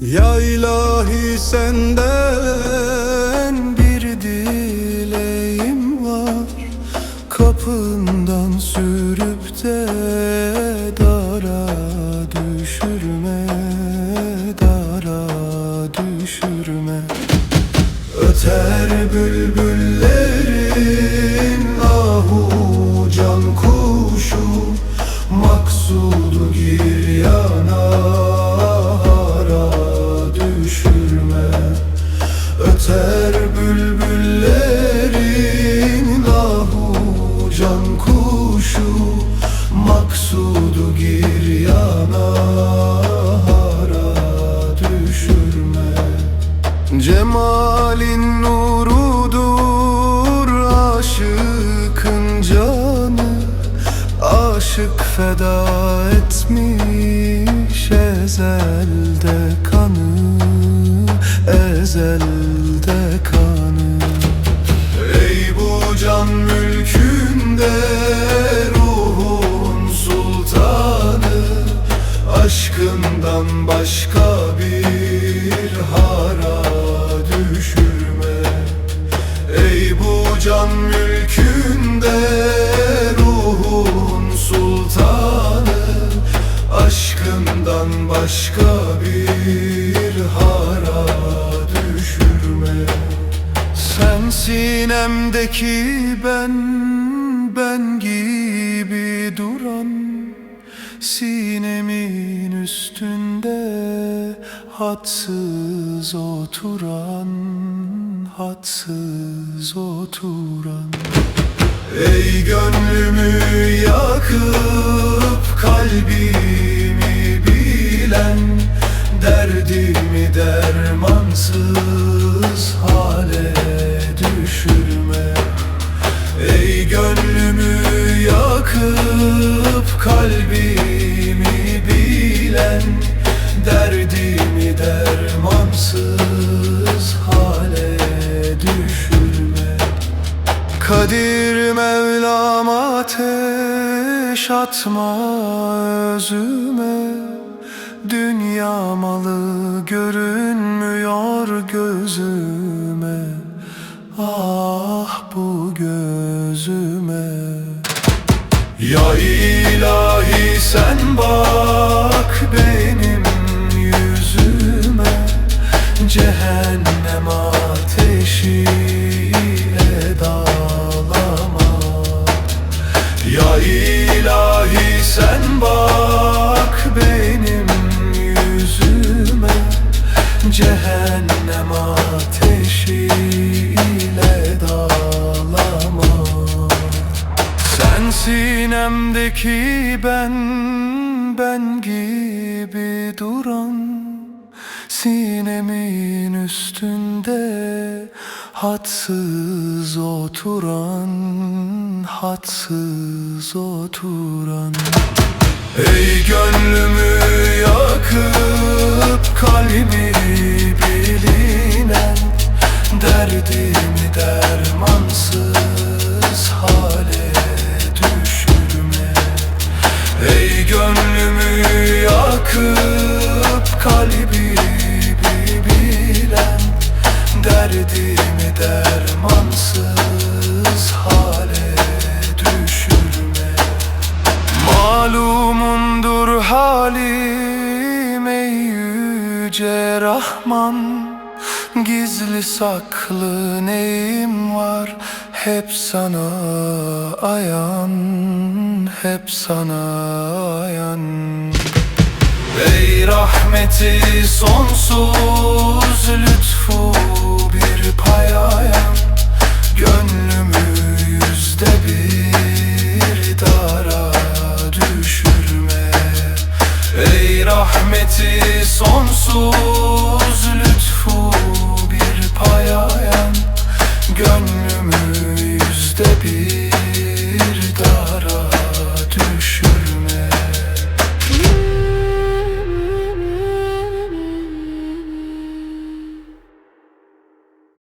Ya ilahi senden bir dileğim var. Kapından sürüp de dara düşürme Dara düşürme. Öter bülbüllerin Cemalin nurudur aşıkın canı. Aşık feda etmiş ezelde kanı Ezelde kanı. Ey bu can mülkünde ruhun sultanı Aşkından başka sinemdeki ben, ben gibi duran Sinemin üstünde hadsız oturan Hadsız oturan. Ey gönlümü yakıp kalbimi kalbimi bilen Derdimi dermansız hale düşürme. Kadir Mevlam ateş atma özüme. Dünya malı görünmüyor gözüme Ya ilahi sen bak benim yüzüme Cehennem ateşi edalama Ya ilahi sen bak benim yüzüme Cehennem ateşiyle sinemdeki ben, ben gibi duran Sinemin üstünde hadsız oturan Hadsız oturan. Ey gönlümü Derdimi dermansız hale düşürme. Malumundur halim ey yüce Rahman. Gizli saklı neyim var? Hep sana ayan Hep sana ayan. Ey rahmeti sonsuz lütfu bir payayan Gönlümü